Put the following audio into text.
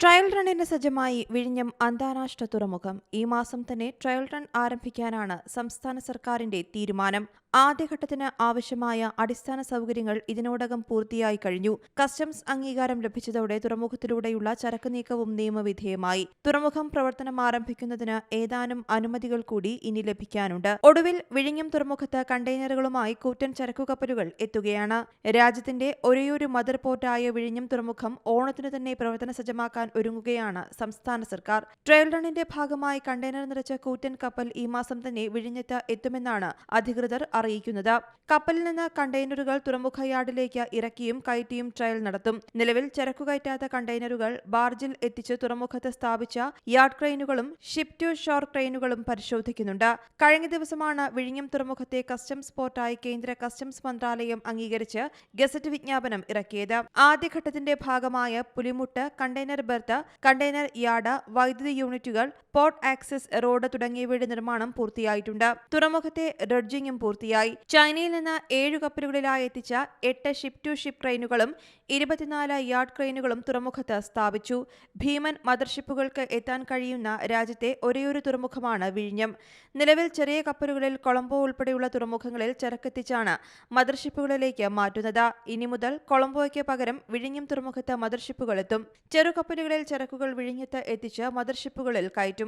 Trial റണ്ണിന് സജ്ജമായി വിഴിഞ്ഞം അന്താരാഷ്ട്ര തുറമുഖം. ഈ മാസം തന്നെ ട്രയൽ റൺ ആരംഭിക്കാനാണ് സംസ്ഥാന സർക്കാരിന്റെ തീരുമാനം. ആദ്യഘട്ടത്തിന് ആവശ്യമായ അടിസ്ഥാന സൗകര്യങ്ങൾ ഇതിനോടകം പൂർത്തിയായി കഴിഞ്ഞു. കസ്റ്റംസ് അംഗീകാരം ലഭിച്ചതോടെ തുറമുഖത്തിലൂടെയുള്ള ചരക്ക് നീക്കവും നിയമവിധേയമായി. തുറമുഖം പ്രവർത്തനം ആരംഭിക്കുന്നതിന് ഏതാനും അനുമതികൾ കൂടി ഇനി ലഭിക്കാനുണ്ട്. ഒടുവിൽ വിഴിഞ്ഞം തുറമുഖത്ത് കണ്ടെയ്നറുകളുമായി കൂറ്റൻ ചരക്കുകപ്പലുകൾ എത്തുകയാണ്. രാജ്യത്തിന്റെ ഒരേയൊരു മദർ പോർട്ടായ വിഴിഞ്ഞം തുറമുഖം ഓണത്തിന് തന്നെ പ്രവർത്തന സജ്ജമാക്കാൻ ഒരുങ്ങുകയാണ് സംസ്ഥാന സർക്കാർ. ട്രയൽ റണ്ണിന്റെ ഭാഗമായി കണ്ടെയ്നർ നിറച്ച കൂറ്റൻ കപ്പൽ ഈ മാസം തന്നെ വിഴിഞ്ഞത്ത് എത്തുമെന്നാണ് അധികൃതർ അറിയിക്കുന്നത്. കപ്പലിൽ നിന്ന് കണ്ടെയ്നറുകൾ തുറമുഖ യാർഡിലേക്ക് ഇറക്കിയും കയറ്റിയും ട്രയൽ നടത്തും. നിലവിൽ ചരക്കു കയറ്റാത്ത കണ്ടെയ്നറുകൾ ബാർജിൽ എത്തിച്ച് തുറമുഖത്ത് സ്ഥാപിച്ച യാർഡ് ക്രെയിനുകളും ഷിപ്പ് ടു ഷോർ ക്രെയിനുകളും പരിശോധിക്കുന്നുണ്ട്. കഴിഞ്ഞ ദിവസമാണ് വിഴിഞ്ഞം തുറമുഖത്തെ കസ്റ്റംസ് പോർട്ടായി കേന്ദ്ര കസ്റ്റംസ് മന്ത്രാലയം അംഗീകരിച്ച് ഗസറ്റ് വിജ്ഞാപനം ഇറക്കിയത്. ആദ്യഘട്ടത്തിന്റെ ഭാഗമായ പുലിമുട്ട് കണ്ടെയ്നർ ബെർത്ത് കണ്ടെയ്നർ യാർഡ് വൈദ്യുതി യൂണിറ്റുകൾ പോർട്ട് ആക്സസ് റോഡ് തുടങ്ങിയവയുടെ നിർമ്മാണം പൂർത്തിയായിട്ടുണ്ട്. തുറമുഖത്തെ ഡ്രഡ്ജിംഗും പൂർത്തിയായി. ചൈനയിൽ നിന്ന് ഏഴ് കപ്പലുകളിലായി എത്തിച്ച എട്ട് ഷിപ്പ് ടു ഷിപ്പ് ട്രെയിനുകളും ഇരുപത്തിനാല് യാർഡ് ക്രെയിനുകളും തുറമുഖത്ത് സ്ഥാപിച്ചു. ഭീമൻ മദർഷിപ്പുകൾക്ക് എത്താൻ കഴിയുന്ന രാജ്യത്തെ ഒരേയൊരു തുറമുഖമാണ് വിഴിഞ്ഞം. നിലവിൽ ചെറിയ കപ്പലുകളിൽ കൊളംബോ ഉൾപ്പെടെയുള്ള തുറമുഖങ്ങളിൽ ചരക്കെത്തിച്ചാണ് മദർഷിപ്പുകളിലേക്ക് മാറ്റുന്നത്. ഇനി മുതൽ കൊളംബോയ്ക്ക് പകരം വിഴിഞ്ഞം തുറമുഖത്ത് മദർഷിപ്പുകൾ എത്തും. ചെറുകപ്പലുകളിൽ ചരക്കുകൾ വിഴിഞ്ഞത്ത് എത്തിച്ച് മദർഷിപ്പുകളിൽ കയറ്റും.